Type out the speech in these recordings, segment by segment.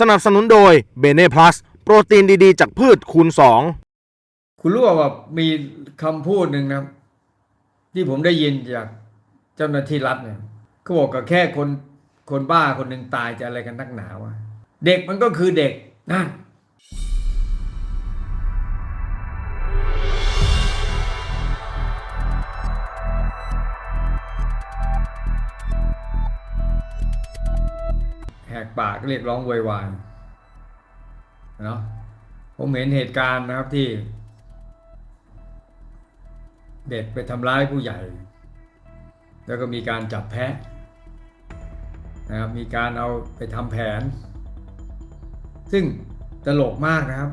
สนับสนุนโดยเบเน่พลัสโปรตีนดีๆ จากพืชคูณ 2 คุณรู้ว่าแบบมีคำพูดหนึ่งนะที่ผมได้ยินจากเจ้าหน้าที่รัฐเนี่ยเขาบอกกับแค่คนคนบ้าคนหนึ่งตายจะอะไรกันนักหนาวะเด็กมันก็คือเด็กนั่น ปากเรียกร้องโวยวายเนาะผมเห็นเหตุการณ์นะครับที่ เด็กไปทำร้ายผู้ใหญ่ แล้วก็มีการจับแพะนะครับมีการเอาไปทำแผน ซึ่งตลกมากนะครับ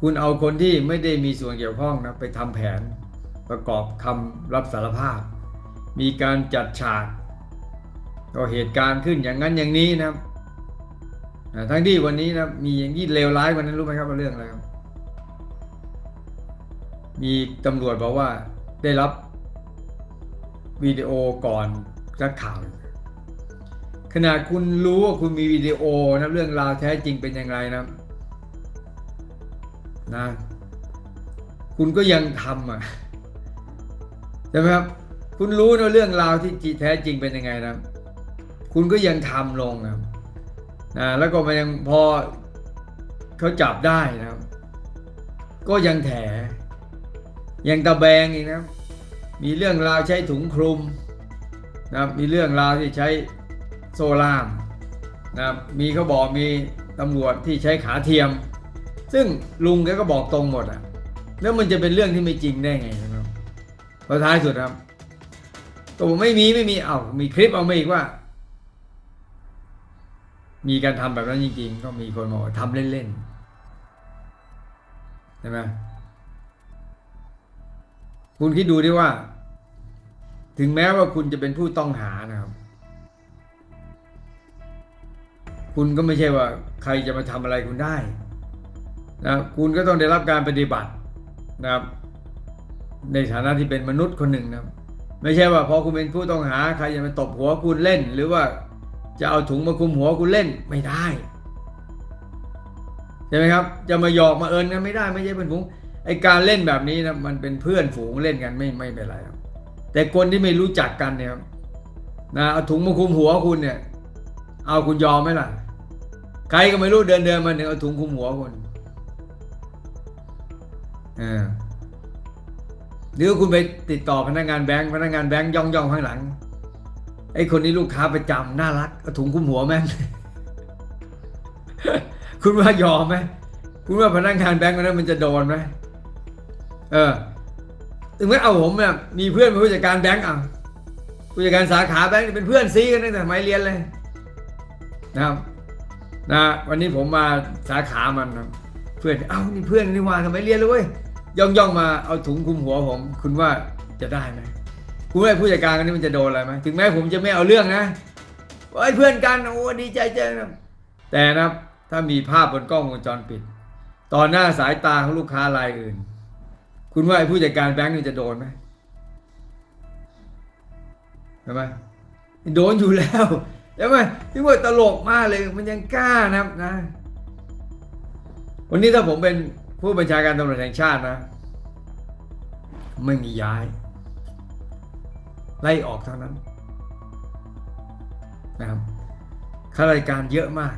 คุณเอาคนที่ไม่ได้มีส่วนเกี่ยวข้องนะไปทำแผนประกอบคำรับสารภาพ มีการจัดฉาก ก็เหตุการณ์ขึ้นอย่างนั้นอย่างนี้นะครับทั้งที่วันนี้นะมีอย่างที่เลวร้ายกว่านั้นรู้ไหมครับว่าเรื่องอะไรครับ มีตำรวจบอกว่าได้รับวิดีโอก่อนนักข่าว ขนาดคุณรู้ว่าคุณมีวิดีโอนะเรื่องราวแท้จริงเป็นอย่างไรนะนะคุณก็ยังทำอะใช่ไหมครับ คุณรู้นะเรื่องราวที่แท้จริงเป็นยังไงนะ คุณก็ยังทำลงนะครับนะแล้วก็มันยังพอเขาจับได้นะครับ ก็ยังแถ ยังตะแบงอีกนะครับมีเรื่องราวใช้ถุงคลุมนะครับมีเรื่องราวที่ใช้โซล่ามนะครับมีเขาบอกมีตำรวจที่ใช้ขาเทียม ซึ่งลุงแกก็บอกตรงหมดอะแล้วมันจะเป็นเรื่องที่ไม่จริงได้ไงนะครับพอท้ายสุดครับก็บอกไม่มีไม่มีเอา้ามีคลิปเอามาอีกว่า มีการทำแบบนั้นจริงๆ ก็มีคนบอกว่าทำเล่นๆใช่ไหมคุณคิดดูดิว่า ถึงแม้ว่าคุณจะเป็นผู้ต้องหานะครับ คุณก็ไม่ใช่ว่าใครจะมาทำอะไรคุณได้นะคุณก็ต้องได้รับการปฏิบัตินะครับ ในฐานะที่เป็นมนุษย์คนหนึ่งนะครับ ไม่ใช่ว่าพอคุณเป็นผู้ต้องหาใครจะมาตบหัวคุณเล่นหรือว่า จะเอาถุงมาคุมหัวคุณเล่นไม่ได้ใช่ไหมครับ จะมาหยอกมาเอินกันไม่ได้ไม่ใช่เป็นฝูงไอการเล่นแบบนี้นะมันเป็นเพื่อนฝูงเล่นกันไม่ไม่เป็นไรครับ แต่คนที่ไม่รู้จักกันเนี่ยนะเอาถุงมาคุมหัวคุณเนี่ย เอาคุณยอมไหมล่ะ ใครก็ไม่รู้เดินเดินมาเนี่ยเอาถุงคุมหัวคุณเออหรือคุณไปติดต่อพนักงานแบงค์พนักงานแบงค์ย่องย่องข้างหลัง ไอ้คนนี้ลูกค้าประจำน่ารักถุงคลุมหัวแม่งคุณว่ายอมไหมคุณว่าพนักงานแบงค์คนนั้นมันจะโดนไหมเออ ถึงแม้เอาผมเนี่ยมีเพื่อนเป็นผู้จัดการแบงก์อะผู้จัดการสาขาแบงก์เป็นเพื่อนซีกันตั้งแต่สมัยเรียนเลยนะครับนะวันนี้ผมมาสาขามันเพื่อนเอ้านี่เพื่อนนี่ว่าทำไมเรียนเลยย่องย่องมาเอาถุงคุมหัวผม คุณว่าจะได้ไหม คุณว่ผู้จัดการคนนี้มันจะโดนอะไรไหมถึงแม้ผมจะไม่เอาเรื่องนะว่าไอ้เพื่อนกันโอ้ดีใจจังนะแต่นะครับถ้ามีภาพบนกล้องวงจรปิด ต่อหน้าสายตาของลูกค้ารายอื่น คุณว่าไอ้ผู้จัดการแบงก์นี่จะโดนไหมใช่ไหมโดนอยู่แล้วใช่ไหมที่ว่าตลกมากเลยมันยังกล้านะครับนะ วันนี้ถ้าผมเป็นผู้บัญชาการตำรวจแห่งชาตินะ ไม่มีย้าย ไล่ออกเท่านั้นนะครับข้าราชการเยอะมาก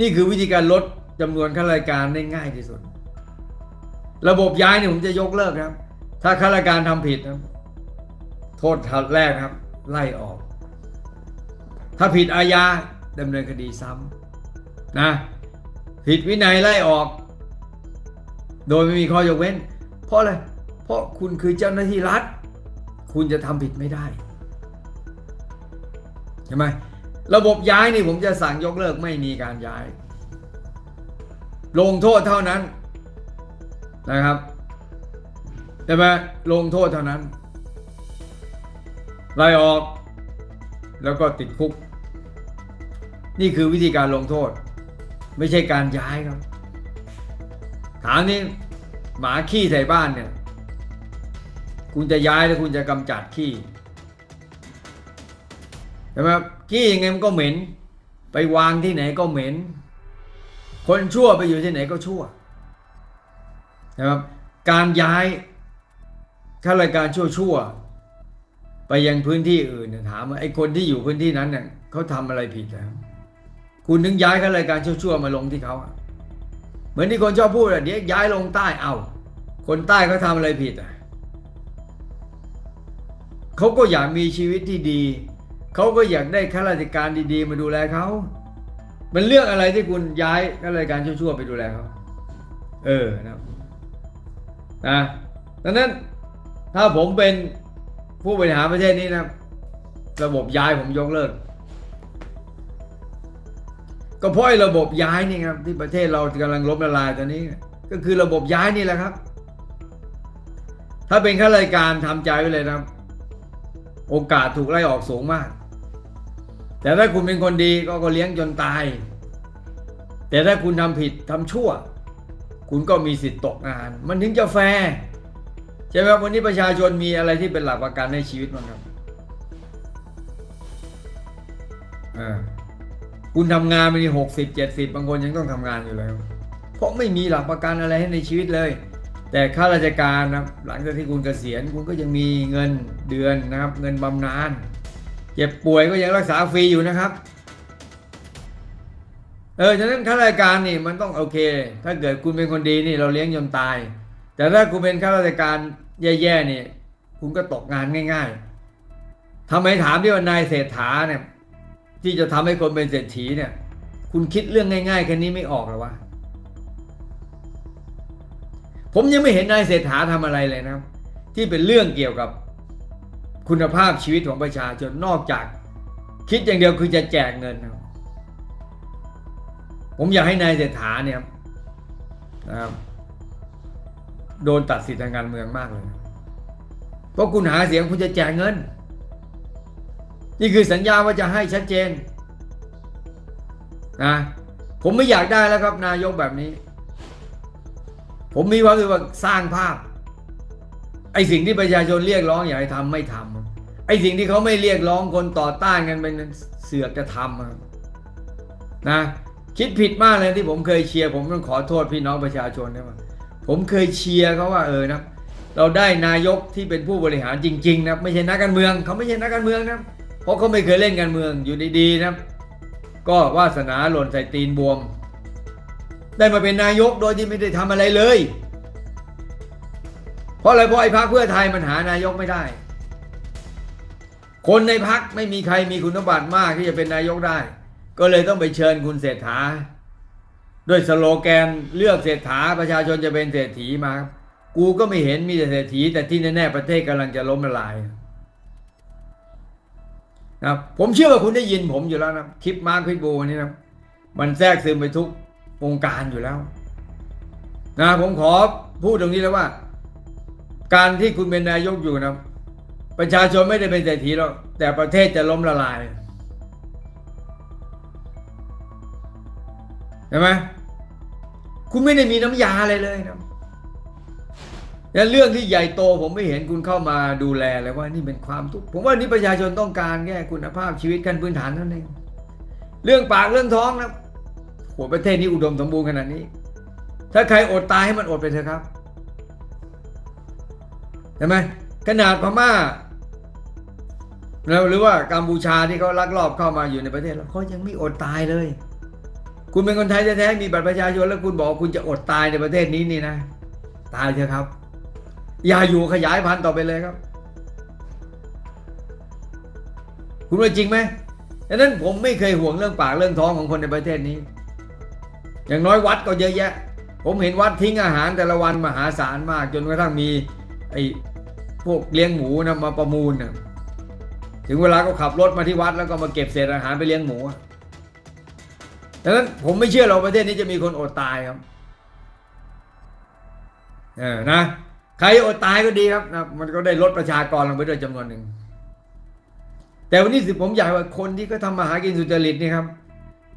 นี่คือวิธีการลดจำนวนข้าราชการได้ง่ายที่สุด ระบบย้ายเนี่ยผมจะยกเลิกครับ ถ้าข้าราชการทำผิดนะครับโทษแรกครับ ไล่ออก ถ้าผิดอาญาดำเนินคดีซ้ำนะผิดวินัยไล่ออก โดยไม่มีข้อยกเว้น เพราะอะไร เพราะคุณคือเจ้าหน้าที่รัฐ คุณจะทำผิดไม่ได้ใช่ไหมระบบย้ายนี่ผมจะสั่งยกเลิกไม่มีการย้าย ลงโทษเท่านั้นนะครับใช่ไหมลงโทษเท่านั้นไล่ออก แล้วก็ติดคุก นี่คือวิธีการลงโทษ ไม่ใช่การย้ายครับ ถามนี่หมาขี้ใส่บ้านเนี่ย คุณจะย้ายหรือคุณจะกำจัดขี้ใช่ไหมขี้ยังไงมันก็เหม็น ไปวางที่ไหนก็เหม็น คนชั่วไปอยู่ที่ไหนก็ชั่วนะครับการย้ายข้าราชการชั่วๆไปยังพื้นที่อื่นถามว่าไอ้คนที่อยู่พื้นที่นั้นเนี่ยเขาทำอะไรผิดแล้วคุณถึงย้ายข้าราชการชั่วๆมาลงที่เขาเหมือนที่คนชอบพูดอะเดี๋ยวย้ายลงใต้เอาคนใต้เขาทำอะไรผิดอะ เขาก็อยากมีชีวิตที่ดี เขาก็อยากได้ข้าราชการดีๆ มาดูแลเขา มันเรื่องอะไรที่คุณย้ายข้าราชการชั่วๆไปดูแลเขา เออนะนะดังนั้นถ้าผมเป็นผู้บริหารประเทศนี้นะ ระบบย้ายผมยกเลิก ก็เพราะระบบย้ายนี่ครับที่ประเทศเรากำลังล้มละลายตอนนี้ ก็คือระบบย้ายนี่แหละครับ ถ้าเป็นข้าราชการทำใจไว้เลยนะครับ โอกาสถูกไล่ออกสูงมาก แต่ถ้าคุณเป็นคนดีก็ก็เลี้ยงจนตาย แต่ถ้าคุณทำผิดทำชั่ว คุณก็มีสิทธิ์ตกงาน มันถึงจะแฟร์ใช่ไหมครับวันนี้ประชาชนมีอะไรที่เป็นหลักประกันในชีวิตบ้างครับคุณทำงานไปนี่หกสิบเจ็ดสิบบางคนยังต้องทำงานอยู่แล้ว เพราะไม่มีหลักประกันอะไรให้ในชีวิตเลย แต่ข้าราชการนะครับหลังจากที่คุณเกษียณคุณก็ยังมีเงินเดือนนะครับ เงินบำนาญเจ็บป่วยก็ยังรักษาฟรีอยู่นะครับ เออฉะนั้นข้าราชการนี่มันต้องโอเค ถ้าเกิดคุณเป็นคนดีนี่เราเลี้ยงจนตาย แต่ถ้าคุณเป็นข้าราชการแย่ๆนี่คุณก็ตกงานง่าย ๆทำไมถามที่ว่านายเศรษฐาเนี่ยที่จะทำให้คนเป็นเศรษฐีเนี่ย คุณคิดเรื่องง่ายๆแค่นี้ไม่ออกหรอวะ ผมยังไม่เห็นนายเศรษฐาทำอะไรเลยนะที่เป็นเรื่องเกี่ยวกับคุณภาพชีวิตของประชาชนนอกจาก คิดอย่างเดียวคือจะแจกเงินนะผมอยากให้นายเศรษฐาเนี่ยนะครับโดนตัดสิทธิทางการเมืองมากเลย เพราะคุณหาเสียงคุณจะแจกเงิน นี่คือสัญญาว่าจะให้ชัดเจนนะผมไม่อยากได้แล้วครับนายกแบบนี้ ผมมีความรู้สึกว่าสร้างภาพ ไอ้สิ่งที่ประชาชนเรียกร้องอยากให้ทำไม่ทำไอ้สิ่งที่เขาไม่เรียกร้องคนต่อต้านกันเป็นเสือกจะทำนะคิดผิดมากเลยที่ผมเคยเชียร์ผมต้องขอโทษพี่น้องประชาชนนะว่าผมเคยเชียร์เขาว่าเออนะเราได้นายกที่เป็นผู้บริหารจริง ๆ นะไม่ใช่นักการเมืองเขาไม่ใช่นักการเมืองนะเพราะเขาไม่เคยเล่นการเมืองอยู่ดีๆนะก็วาสนาหล่นใส่ตีนบวม ได้มาเป็นนายกโดยที่ไม่ได้ทำอะไรเลย เพราะอะไรเพราะไอ้พรรคเพื่อไทยมันหานายกไม่ได้ คนในพรรคไม่มีใครมีคุณสมบัติมากที่จะเป็นนายกได้ ก็เลยต้องไปเชิญคุณเศรษฐาด้วยสโลแกนเลือกเศรษฐาประชาชนจะเป็นเศรษฐีมากูก็ไม่เห็นมีแต่เศรษฐี แต่ที่แน่ๆประเทศกำลังจะล้มละลายนะผมเชื่อว่าคุณได้ยินผมอยู่แล้วนะคลิปมาร์คพิทบูนี่นะมันแทรกซึมไปทุก วงการอยู่แล้วนะผมขอพูดตรงนี้แล้วว่า การที่คุณเป็นนายกอยู่นะประชาชนไม่ได้เป็นเศรษฐีหรอกแต่ประเทศจะล้มละลายเห็นไหมคุณไม่ได้มีน้ำยาอะไรเลยนะและเรื่องที่ใหญ่โตผมไม่เห็นคุณเข้ามาดูแลเลยว่านี่เป็นความทุกข์ผมว่านี่ประชาชนต้องการแค่คุณภาพชีวิตขั้นพื้นฐานนั่นเองเรื่องปากเรื่องท้องนะ โหประเทศนี้อุดมสมบูรณ์ขนาดนี้ ถ้าใครอดตายให้มันอดไปเถอะครับเห็นไหมขนาดพม่าแล้วหรือว่ากัมพูชาที่เขาลักลอบเข้ามาอยู่ในประเทศเราเขายังไม่อดตายเลย คุณเป็นคนไทยแท้ๆมีบัตรประชาชนแล้วคุณบอกคุณจะอดตายในประเทศนี้นี่นะ ตายเถอะครับ อย่าอยู่ขยายพันธุ์ต่อไปเลยครับ คุณว่าจริงไหมดังนั้นผมไม่เคยห่วงเรื่องปากเรื่องท้องของคนในประเทศนี้ อย่างน้อยวัดก็เยอะแยะ ผมเห็นวัดทิ้งอาหารแต่ละวันมหาศาลมาก จนกระทั่งมีไอ้พวกเลี้ยงหมูนะมาประมูลนะถึงเวลาก็ขับรถมาที่วัดแล้วก็มาเก็บเศษอาหารไปเลี้ยงหมูดังนั้นผมไม่เชื่อเราประเทศนี้จะมีคนอดตายครับเออนะใครอดตายก็ดีครับนะมันก็ได้ลดประชากรลงไปด้วยจำนวนหนึ่ง แต่วันนี้สิผมอยากว่าคนที่เขาทำมาหากินสุจริตนี่ครับ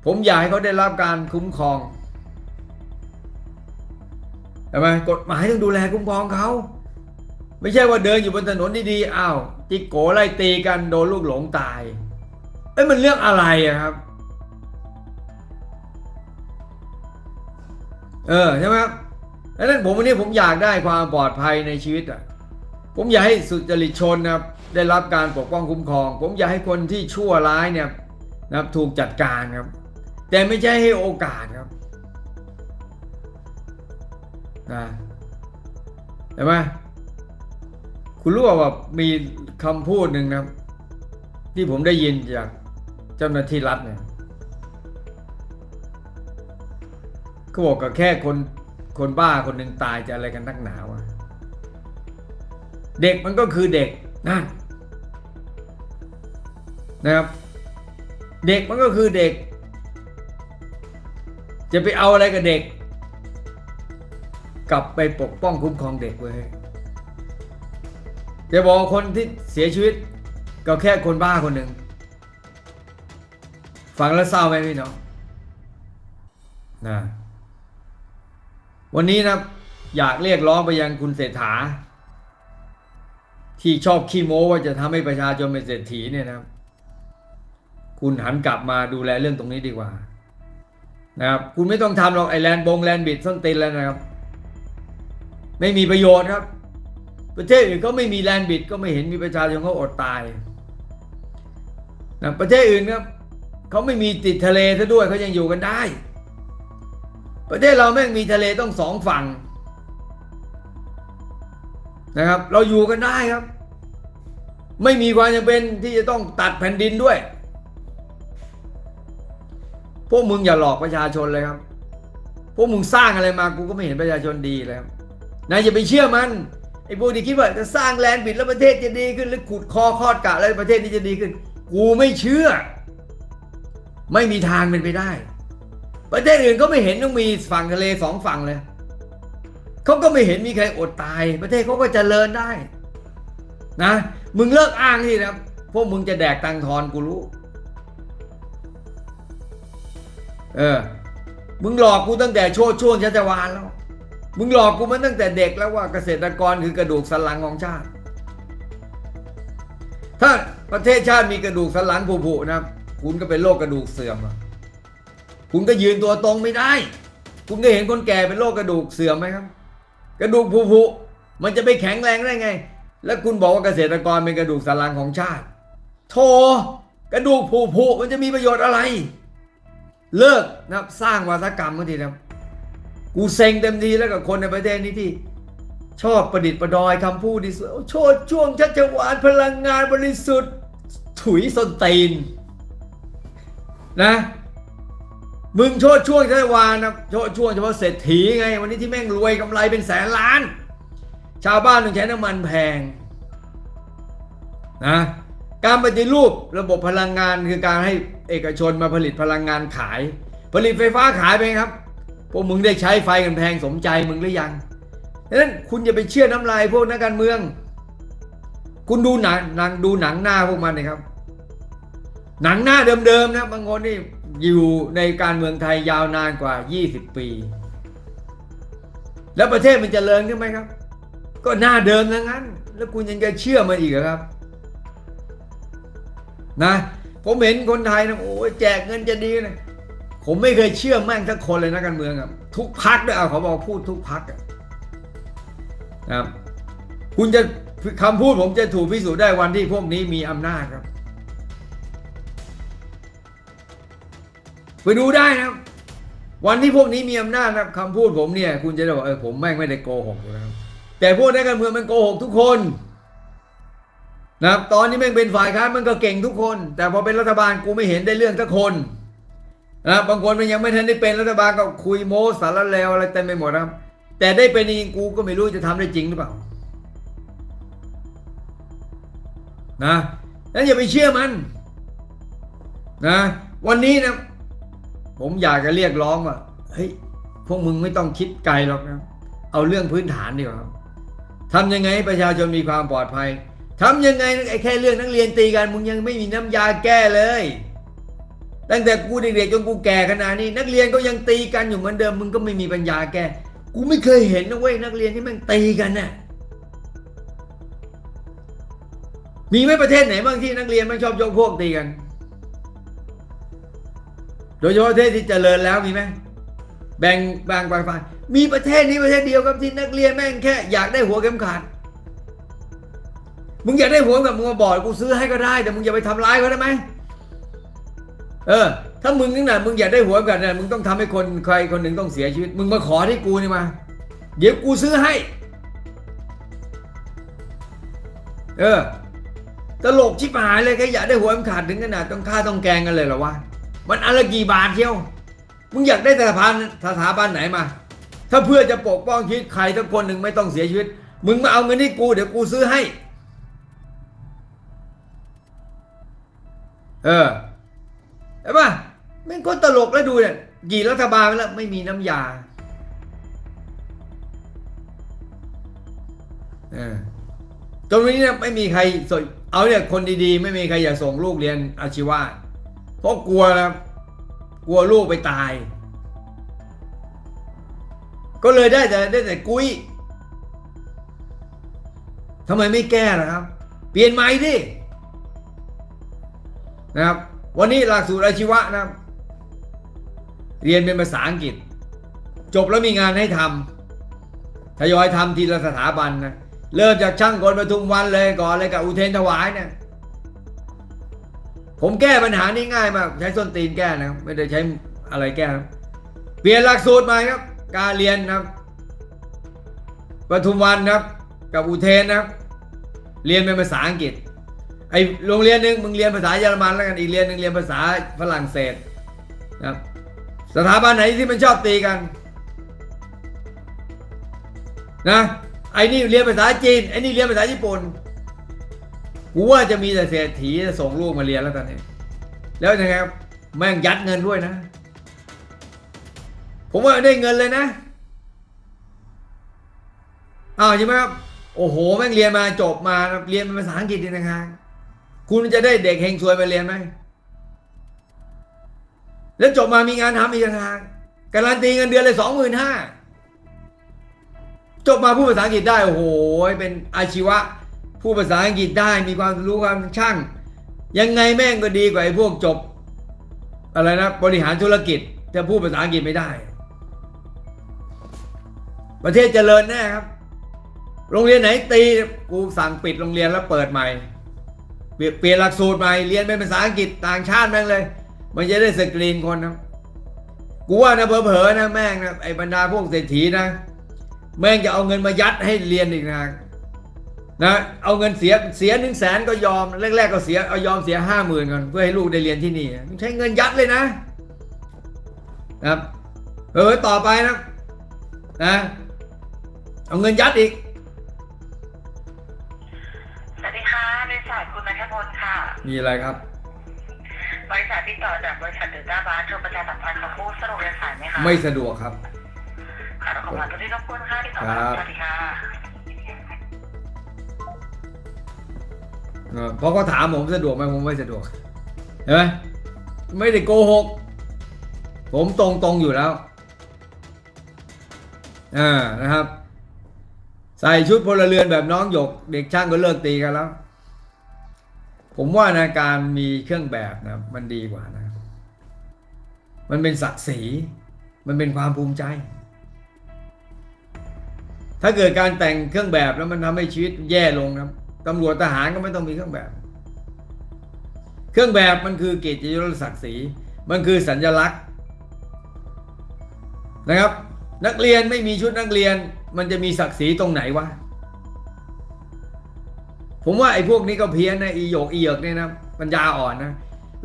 ผมอยากให้เขาได้รับการคุ้มครอง ใช่ไหมกฎหมายต้องดูแลคุ้มครองเขา ไม่ใช่ว่าเดินอยู่บนถนนดีๆอ้าวจิกโกไล่ตีกันโดนลูกหลงตายเอ้ยมันเรื่องอะไรอะครับ เออใช่ไหมครับดังนั้นผมวันนี้ผมอยากได้ความปลอดภัยในชีวิตอะผมอยากให้สุจริตชนนะครับได้รับการปกป้องคุ้มครอง ผมอยากให้คนที่ชั่วร้ายเนี่ยนะถูกจัดการครับ แต่ไม่ใช่ให้โอกาสครับ นะเห็นไหมคุณรู้ว่ามีคำพูดหนึ่งนะครับที่ผมได้ยินจากเจ้าหน้าที่รัฐเนี่ยเขาบอกกับแค่คนคนบ้าคนหนึ่งตายจะอะไรกันนักหนาวะเด็กมันก็คือเด็กนั่นนะครับ เด็กมันก็คือเด็ก จะไปเอาอะไรกับเด็ก กลับไปปกป้องคุ้มครองเด็กเว้ยจะบอกคนที่เสียชีวิตก็แค่คนบ้าคนหนึ่งฟังแล้วเศร้าไหมพี่น้องนะวันนี้นะอยากเรียกร้องไปยังคุณเศรษฐา ที่ชอบขี้โม้ว่าจะทำให้ประชาชนเป็นเศรษฐีเนี่ยนะครับคุณหันกลับมาดูแลเรื่องตรงนี้ดีกว่านะครับคุณไม่ต้องทำหรอกไอแลนด์บงแลนด์บิดส้นตีนแล้วนะครับ ไม่มีประโยชน์ครับ ประเทศอื่นก็ไม่มีแลนบิดก็ไม่เห็นมีประชาชนเขาอดตายนะประเทศอื่นครับเขาไม่มีติดทะเลซะด้วยเขายังอยู่กันได้ ประเทศเราแม่งมีทะเลต้องสองฝั่งนะครับ เราอยู่กันได้ครับ ไม่มีความจำเป็นที่จะต้องตัดแผ่นดินด้วย พวกมึงอย่าหลอกประชาชนเลยครับ พวกมึงสร้างอะไรมากูก็ไม่เห็นประชาชนดีเลยครับ นายอย่าไปเชื่อมันไอ้พวกที่คิดว่าจะสร้างแลนด์บิดแล้วประเทศจะดีขึ้นหรือขุดคอคอดกะแล้วประเทศนี้จะดีขึ้น กูไม่เชื่อ ไม่มีทางเป็นไปได้ ประเทศอื่นก็ไม่เห็นต้องมีฝั่งทะเลสองฝั่งเลยเขาก็ไม่เห็นมีใครอดตาย ประเทศเขาก็เจริญได้ นะมึงเลิกอ้างที่นะพวกมึงจะแดกตังทอนกูรู้เออ มึงหลอกกูตั้งแต่โชดช่วงชัชวานแล้ว มึงหลอกกูมาตั้งแต่เด็กแล้วว่าเกษตรกรคือกระดูกสันหลังของชาติ ถ้าประเทศชาติมีกระดูกสันหลังผุๆนะ คุณก็เป็นโรคกระดูกเสื่อมคุณก็ยืนตัวตรงไม่ได้ คุณก็เห็นคนแก่เป็นโรคกระดูกเสื่อมไหมครับ กระดูกผุๆมันจะไปแข็งแรงได้ไง แล้วคุณบอกว่าเกษตรกรเป็นกระดูกสันหลังของชาติโธกระดูกผุๆมันจะมีประโยชน์อะไร เลิกนะสร้างวาทกรรมบางทีนะครับ กูเซ็งเต็มทีแล้วกับคนในประเทศนี้ที่ ชอบประดิษฐ์ประดอยคำพูดที่สุดโอ้โชดช่วงชัชวานพลังงานบริสุทธิ์ ถุยส้นตีน นะ มึงโชดช่วงชัชวานนะโชดช่วงเฉพาะเศรษฐีไง วันนี้ที่แม่งรวยกำไรเป็นแสนล้าน ชาวบ้านต้องใช้น้ำมันแพง นะการปฏิรูประบบพลังงานคือการให้เอกชนมาผลิตพลังงานขาย ผลิตไฟฟ้าขายไปครับ พวกมึงได้ใช้ไฟกันแพงสมใจมึงหรือยังดังนั้นคุณอย่าไปเชื่อน้ำลายพวกนักการเมือง คุณดูหนังหนังดูหนังหน้าพวกมันนะครับ หนังหน้าเดิมๆนะบางคนนี่อยู่ในการเมืองไทยยาวนานกว่า 20 ปี แล้วประเทศมันจเจริญขึ้นไหมครับ ก็หน้าเดิมทั้งนั้น แล้วคุณยังจะเชื่อมันอีกเหรอครับนะผมเห็นคนไทยนะโอ้แจกเงินจะดีนะ ผมไม่เคยเชื่อแม่งทั้งคนเลยนะการเมืองอะทุกพักด้วยเอาเขาบอกพูดทุกพักนะครับ คุณจะคำพูดผมจะถูกพิสูจน์ได้วันที่พวกนี้มีอำนาจครับ ไปดูได้นะวันที่พวกนี้มีอำนาจนะคำพูดผมเนี่ย คุณจะได้บอกเออผมแม่งไม่ได้โกหกนะครับแต่พวกนักการเมืองมันโกหกทุกคนนะครับตอนนี้แม่งเป็นฝ่ายค้านมันก็เก่งทุกคน แต่พอเป็นรัฐบาลกูไม่เห็นได้เรื่องทุกคน นะบางคนมันยังไม่ทันได้เป็นรัฐบาลก็คุยโม้สารเลวอะไรเต็มไปหมดนะครับ แต่ได้เป็นจริงกูก็ไม่รู้จะทำได้จริงหรือเปล่า นะนั้นอย่าไปเชื่อมัน นะ วันนี้นะ ผมอยากจะเรียกร้องว่าเฮ้ยพวกมึงไม่ต้องคิดไกลหรอกนะเอาเรื่องพื้นฐานดีกว่าทำยังไงให้ประชาชนมีความปลอดภัยทำยังไงไอ้แค่เรื่องนักเรียนตีกันมึงยังไม่มีน้ำยาแก้เลย ตั้งแต่กูเด็กๆจนกูแก่ขนาดนี้ นักเรียนก็ยังตีกันอยู่เหมือนเดิมมึงก็ไม่มีปัญญาแกกูไม่เคยเห็นนะเว้ยนักเรียนที่ม่งตีกันน่ะมีไหมประเทศไหนบ้างที่นักเรียนมันชอบยกพวกตีกัน โดยเฉพาะประเทศที่เจริญแล้วมีไหมแบ่งบ่งฝ่ายมีประเทศนี้ประเทศเดียวครับที่นักเรียนแม่งแค่อยากได้หัวเข็มขัดมึงอยากได้หัวเข็มขัดมึงมาบอกกูซื้อให้ก็ได้ แต่มึงอย่าไปทำร้ายเขาได้ไหม เออ ถ้ามึงนึกหนามึงอยากได้หัวเข็มขัดเนี่ยมึงต้องทำให้คนใครคนหนึ่งต้องเสียชีวิต มึงมาขอที่กูนี่มา เดี๋ยวกูซื้อให้ เออ ตลกชิบหายเลยแค่อยากได้หัวเข็มขัดถึงขนาดต้องฆ่าต้องแกงกันเลยเหรอวะ มันอนละไรกี่บาทเที่ยว มึงอยากได้สถาบันสถาบันไหนมา ถ้าเพื่อจะปกป้องชีวิตใครสักคนหนึ่งไม่ต้องเสียชีวิต มึงมาเอาเงินที่กูเดี๋ยวกูซื้อให้ เออ เห็นปะแม่งก็ตลกแล้วดูเนี่ยกี่รัฐบาลแล้วไม่มีน้ำยาเออตรงนี้เนี่ยไม่มีใครสนเอาเนี่ยคนดีๆ ไม่มีใครอยากส่งลูกเรียนอาชีวะเพราะกลัวนะกลัวลูกไปตาย ก็เลยได้แต่ได้แต่กุ้ยทำไมไม่แก้ล่ะครับ เปลี่ยนใหม่ดินะครับ วันนี้หลักสูตรอาชีวะนะ เรียนเป็นภาษาอังกฤษ จบแล้วมีงานให้ทำทยอยทำทีละสถาบันนะเริ่มจากช่างกลปทุมวันเลยก่อนเลยกับอุเทนถวายเนี่ยผมแก้ปัญหานี้ง่ายมาก ใช้ส้นตีนแก้นะไม่ได้ใช้อะไรแก้ครับเปลี่ยนหลักสูตรใหม่ครับ การเรียนนะปทุมวันครับ กับอุเทนนะเรียนเป็นภาษาอังกฤษ ไอโรงเรียนหนึ่งมึงเรียนภาษาเยอรมันแล้วกันอีกเรียนหนึ่งเรียนภาษาฝรั่งเศสนะครับสถาบันไหนที่มันชอบตีกันนะไอ้นี่เรียนภาษาจีนไอ้นี่เรียนภาษาญี่ปุ่นกูว่าจะมีแต่เศรษฐีส่งลูกมาเรียนแล้วตอนนี้แล้วยังไงครับแม่งยัดเงินด้วยนะ ผมว่าได้เงินเลยนะอ้าวใช่ไหมครับโอ้โหแม่งเรียนมาจบมาเรียนเป็นภาษาอังกฤษดีนะครับ คุณจะได้เด็กเฮงซวยมาเรียนไหม แล้วจบมามีงานทำอีกต่างการันตีเงินเดือนเลยสองหมื่นห้าจบมาพูดภาษาอังกฤษได้ โอ้โห เป็นอาชีวะ พูดภาษาอังกฤษได้มีความรู้ความช่าง ยังไงแม่งก็ดีกว่าไอ้พวกจบ อะไรนะ บริหารธุรกิจจะพูดภาษาอังกฤษไม่ได้ ประเทศเจริญแน่ครับ โรงเรียนไหนตีกูสั่งปิดโรงเรียนแล้วเปิดใหม่ เปลี่ยนหลักสูตรใหม่เรียนเป็นภาษาอังกฤษต่างชาติแม่งเลย มันจะได้สกรีนคนนะกูว่านะเผลอๆนะแม่งนะไอ้บรรดาพวกเศรษฐีนะ แม่งจะเอาเงินมายัดให้เรียนอีกนะนะเอาเงินเสียเสียหนึ่งแสนก็ยอมแรกๆก็เสียเอายอมเสียห้าหมื่นก่อนเพื่อให้ลูกได้เรียนที่นี่ใช้เงินยัดเลยนะ นะครับเออต่อไปนะนะเอาเงินยัดอีกสวัสดีค่ะ ค่ะ มีอะไรครับ บริษัทที่ต่อจากบริษัทเดลต้าบาร์โทรประชาสัมพันธ์กับผู้สะดวกเรียนสายไหมคะไม่สะดวกครับ ค่ะขอบคุณที่รบกวนค่ะที่ต่อครับ สวัสดีค่ะเออเพราะเขาถามผมสะดวกไหมผมไม่สะดวกเห็นไหมไม่ได้โกหก ผมตรงตรงๆอยู่แล้วอ่านะครับ ใส่ชุดพลเรือนแบบน้องหยก เด็กช่างก็เลิกตีกันแล้ว ผมว่านะการมีเครื่องแบบนะมันดีกว่านะ มันเป็นศักดิ์ศรี มันเป็นความภูมิใจ ถ้าเกิดการแต่งเครื่องแบบแล้วมันทำให้ชีวิตแย่ลงนะครับตำรวจทหารก็ไม่ต้องมีเครื่องแบบ เครื่องแบบมันคือเกียรติยศศักดิ์ศรี มันคือสัญลักษณ์นะครับ นักเรียนไม่มีชุดนักเรียน มันจะมีศักดิ์ศรีตรงไหนวะ ผมว่าไอ้พวกนี้ก็เพี้ยนนะอีโยกอีเหยกเนี่ยนะปัญญาอ่อนนะ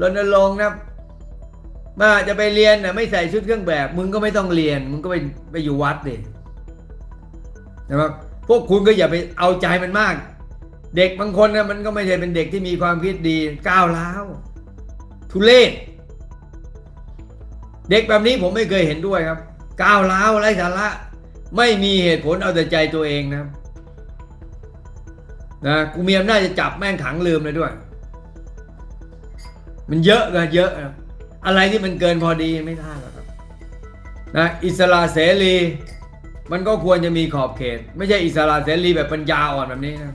รณรงค์นะมาจะไปเรียนนะไม่ใส่ชุดเครื่องแบบ มึงก็ไม่ต้องเรียน มึงก็ไปไปอยู่วัดดินะครับพวกคุณก็อย่าไปเอาใจมันมาก เด็กบางคนนะมันก็ไม่ใช่เป็นเด็กที่มีความคิดดีก้าวร้าวทุเลศเด็กแบบนี้ผมไม่เคยเห็นด้วยครับก้าวร้าวไร้สาระ ไม่มีเหตุผลเอาแต่ใจตัวเองนะครับ นะกูมีอำนาจจะจับแม่งขังลืมเลยด้วย มันเยอะเกันเยอะนะอะไรที่มันเกินพอดีไม่ได้หรอกครับนะอิสระเสรี มันก็ควรจะมีขอบเขต ไม่ใช่อิสระเสรีแบบปัญญาอ่อนแบบนี้นะ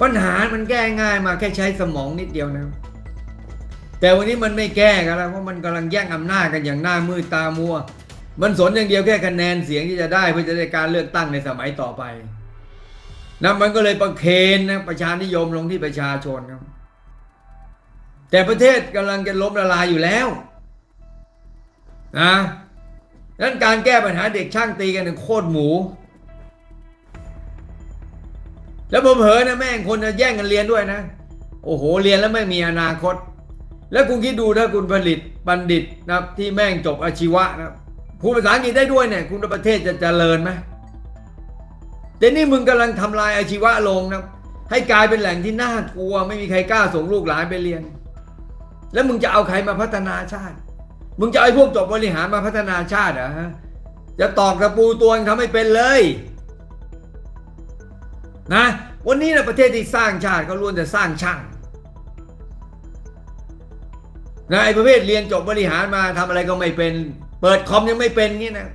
ปัญหามันแก้ง่ายมาแค่ใช้สมองนิดเดียวนะ แต่วันนี้มันไม่แก้กันแล้วเพราะมันกำลังแย่งอำนาจกันอย่างหน้ามืดตามัว มันสนอย่างเดียวแค่คะแนนเสียงที่จะได้เพื่อจะได้การเลือกตั้งในสมัยต่อไป นะมันก็เลยประเคนนะประชานิยมลงที่ประชาชนครับ แต่ประเทศกำลังจะล้มละลายอยู่แล้วนะนั้นการแก้ปัญหาเด็กช่างตีกันเป็นโคตรหมู แล้วผมเผลอนะแม่งคนจะแย่งกันเรียนด้วยนะ โอ้โหเรียนแล้วไม่มีอนาคต แล้วคุณคิดดูถ้าคุณผลิตบัณฑิตนะที่แม่งจบอาชีวะนะพูดภาษาอังกฤษได้ด้วยเนี่ย คุณประเทศจะเจริญไหม แต่นี่มึงกำลังทำลายอาชีวะลงนะให้กลายเป็นแหล่งที่น่ากลัว ไม่มีใครกล้าส่งลูกหลานไปเรียน แล้วมึงจะเอาใครมาพัฒนาชาติ มึงจะเอาพวกจบบริหารมาพัฒนาชาติเหรอฮะจะตอกตะปูตัวยังทำไม่เป็นเลยนะวันนี้นะประเทศที่สร้างชาติเขาล้วนแต่สร้างช่างนะไอ้ประเภทเรียนจบบริหารมาทำอะไรก็ไม่เป็น เปิดคอมยังไม่เป็นงี้นะ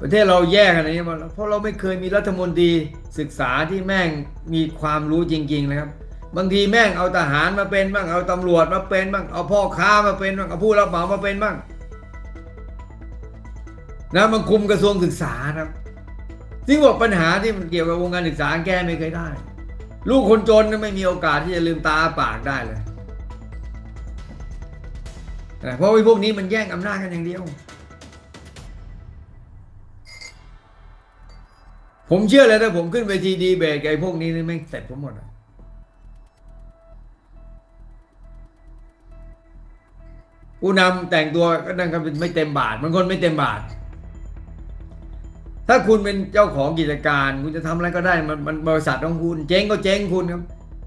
ประเทศเราแย่ขนาดนี้มาแล้วเพราะเราไม่เคยมีรัฐมนตรีศึกษาที่แม่งมีความรู้จริง ๆ นะครับ บางทีแม่งเอาทหารมาเป็นบ้างเอาตำรวจมาเป็นบ้างเอาพ่อค้ามาเป็นบ้างเอาผู้รับเหมามาเป็นบ้างนะมันคุมกระทรวงศึกษานะครับซึ่งบอกปัญหาที่มันเกี่ยวกับวงการศึกษาแก้ไม่เคยได้ ลูกคนจนไม่มีโอกาสที่จะลืมตาปากได้เลยนะเพราะไอ้พวกนี้มันแย่งอำนาจกันอย่างเดียว ผมเชื่อเลยถ้าผมขึ้นเวทีดีเบตไอ้พวกนี้นี่ไม่งเสร็จผมหมดอะผู้นำแต่งตัวก็นั่งกันเป็นไม่เต็มบาทบางคนไม่เต็มบาท ถ้าคุณเป็นเจ้าของกิจการ คุณจะทำอะไรก็ได้มันมันบริษัทของคุณ เจ๊งก็เจ๊งคุณครับ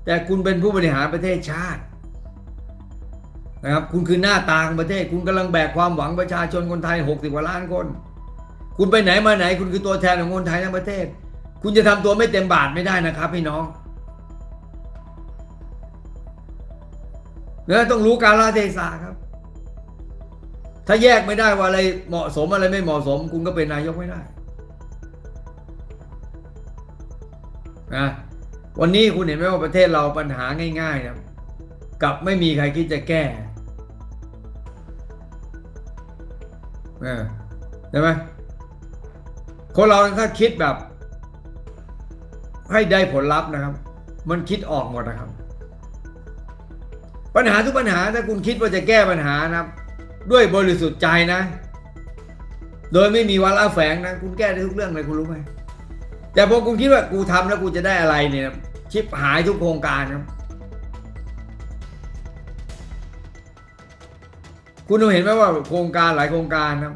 แต่คุณเป็นผู้บริหารประเทศชาตินะครับ คุณคือหน้าตาของประเทศ คุณกำลังแบกความหวังประชาชนคนไทยหกสิบกว่าล้านคน คุณไปไหนมาไหน คุณคือตัวแทนของคนไทยทั้งประเทศ คุณจะทำตัวไม่เต็มบาทไม่ได้นะครับพี่น้องเนื้อต้องรู้การละเทศะครับ ถ้าแยกไม่ได้ว่าอะไรเหมาะสมอะไรไม่เหมาะสม คุณก็เป็นนายกไม่ได้นะวันนี้คุณเห็นไหมว่าประเทศเราปัญหาง่ายๆนะกับไม่มีใครคิดจะแก้ใช่ไหม คนเราถ้าคิดแบบ ให้ได้ผลลัพธ์นะครับ มันคิดออกหมดนะครับ ปัญหาทุกปัญหาถ้าคุณคิดว่าจะแก้ปัญหานะครับ ด้วยบริสุทธิ์ใจนะ โดยไม่มีวาระแฝงนะ คุณแก้ได้ทุกเรื่องเลยคุณรู้ไหมแต่พอคุณคิดว่ากูทำแล้วกูจะได้อะไรเนี่ยชิปหายทุกโครงการครับคุณเห็นไหมว่าโครงการหลายโครงการครับ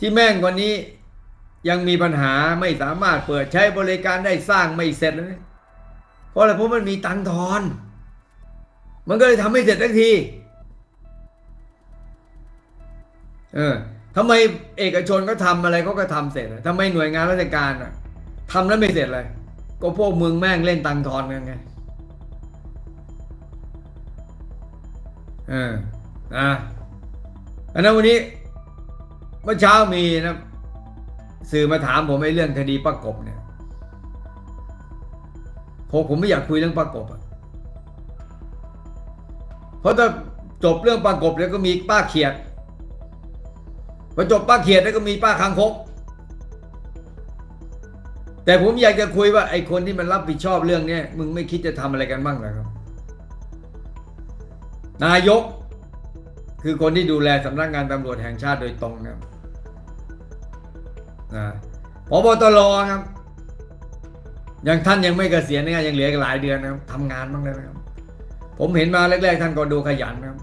ที่แม่งวันนี้ ยังมีปัญหาไม่สามารถเปิดใช้บริการได้สร้างไม่เสร็จเลยเพราะอะไรเพราะมันมีตังทอน มันก็เลยทำไม่เสร็จสักทีเออทำไมเอกชนก็ทำอะไรเขาก็ทำเสร็จทำไมหน่วยงานราชการอะทำแล้วไม่เสร็จเลย ก็พวกมึงแม่งเล่นตังทอนกันไงเออนะอันนั้นวันนี้เมื่อเช้ามีนะ สื่อมาถามผมไอ้เรื่องคดีประกบเนี่ยผมผมไม่อยากคุยเรื่องประกบอะเพราะถ้าจบเรื่องประกบแล้วก็มีป้าเขียดพอจบป้าเขียดแล้วก็มีป้าคางคก แต่ผมอยากจะคุยว่าไอ้คนที่มันรับผิดชอบเรื่องเนี้ยมึงไม่คิดจะทำอะไรกันบ้างหรอครับ นายกคือคนที่ดูแลสำนักงานตำรวจแห่งชาติโดยตรงนะครับ นะพบตรครับ ยังท่านยังไม่เกษียณนะยังเหลืออีกหลายเดือนนะครับทำงานบ้างได้ไหมครับ ผมเห็นมาแรกๆ ท่านก็ดูขยันนะครับ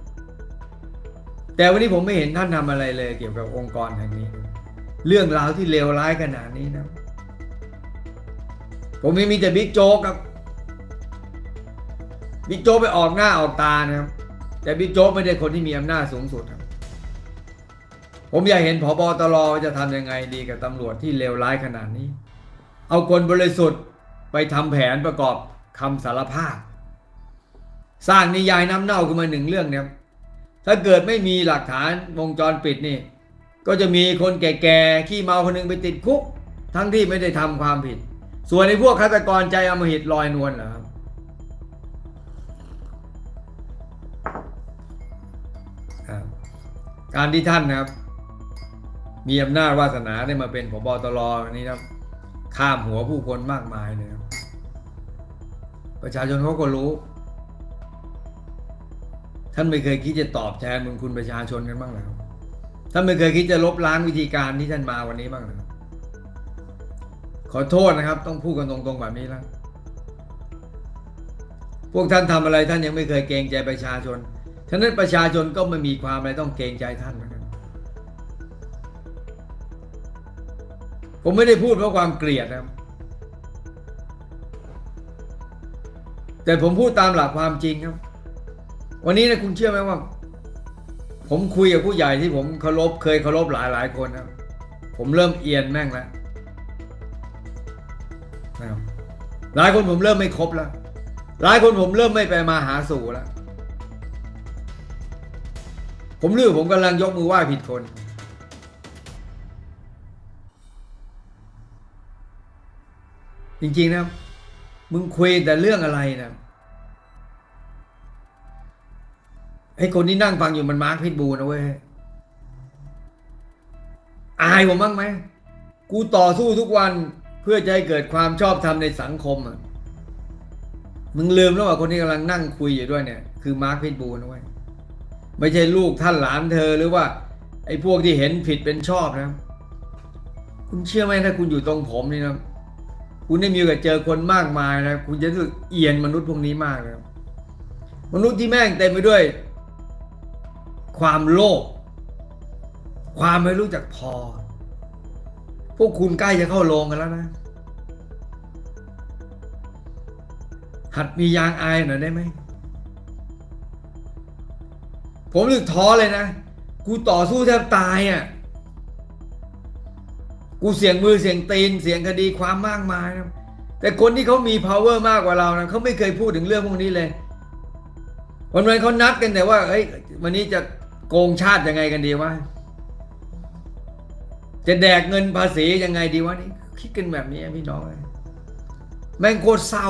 แต่วันนี้ผมไม่เห็นท่านทำอะไรเลย เกี่ยวกับองค์กรแห่งนี้ เรื่องราวที่เลวร้ายขนาดนี้นะ ผมไม่มีแต่บิ๊กโจ๊กครับบิ๊กโจ๊กไปออกหน้าออกตานะครับ แต่บิ๊กโจ๊กไม่ได้คนที่มีอำนาจสูงสุดครับ ผมอยากเห็นผบตรจะทำยังไงดีกับตำรวจที่เลวร้ายขนาดนี้ เอาคนบริสุทธิ์ไปทำแผนประกอบคำสารภาพ สร้างนิยายน้ำเน่าขึ้นมาหนึ่งเรื่องเนี่ยถ้าเกิดไม่มีหลักฐานวงจรปิดนี่ ก็จะมีคนแก่ๆขี้เมาคนหนึงไปติดคุก ทั้งที่ไม่ได้ทำความผิด ส่วนในพวกฆาตกรใจอมหิตลอยนวลเหรอครับครับการที่ท่านนะครับ มีอำนาจวาสนาได้มาเป็นผบตรนี่นะครับ ข้ามหัวผู้คนมากมายเนี่ยนะครับประชาชนเขาก็รู้ ท่านไม่เคยคิดจะตอบแทนบุญคุณประชาชนกันบ้างหรอท่านไม่เคยคิดจะลบล้างวิธีการที่ท่านมาวันนี้บ้างหรอขอโทษนะครับ ต้องพูดกันตรงๆแบบนี้แล้วพวกท่านทำอะไรท่านยังไม่เคยเกรงใจประชาชน ฉะนั้นประชาชนก็ไม่มีความอะไรต้องเกรงใจท่านนกั ผมไม่ได้พูดเพราะความเกลียดนะครับ แต่ผมพูดตามหลักความจริงครับ วันนี้นะคุณเชื่อไหมว่า ผมคุยกับผู้ใหญ่ที่ผมเคารพเคยเคารพหลายหลายคนนะครับ ผมเริ่มเอียนแม่งแล้วนะครับหลายคนผมเริ่มไม่ครบแล้ว หลายคนผมเริ่มไม่ไปมาหาสู่แล้ว ผมรู้ผมกำลังยกมือไหว้ผิดคน จริงๆนะ มึงคุยแต่เรื่องอะไรนะไอ้คนที่นั่งฟังอยู่มันมาร์คพิทบูนะเว้ย อายผมบ้างไหม กูต่อสู้ทุกวันเพื่อจะให้เกิดความชอบธรรมในสังคมอะ มึงลืมแล้วว่าคนที่กำลังนั่งคุยอยู่ด้วยเนี่ย คือมาร์คพิทบูนะเว้ย ไม่ใช่ลูกท่านหลานเธอหรือว่า ไอ้พวกที่เห็นผิดเป็นชอบนะ คุณเชื่อไหมถ้าคุณอยู่ตรงผมนี่นะ คุณได้มีโอกาสเจอคนมากมายนะ คุณจะรู้สึกเอียนมนุษย์พวกนี้มากเลยมนุษย์ที่แม่งเต็มไปด้วย ความโลภ ความไม่รู้จักพอ พวกคุณใกล้จะเข้าโรงกันแล้วนะ หัดมียางอายหน่อยได้ไหม ผมรู้สึกท้อเลยนะ กูต่อสู้แทบตายอะ กูเสียงมือเสียงตีนเสียงคดีความมากมายนะแต่คนที่เขามี power มากกว่าเรานะเขาไม่เคยพูดถึงเรื่องพวกนี้เลย วันวันเขานัดกันแต่ว่าเฮ้ยวันนี้จะโกงชาติยังไงกันดีวะจะแดกเงินภาษียังไงดีวะนี่คิดกันแบบนี้พี่น้องแม่งโคตรเศร้า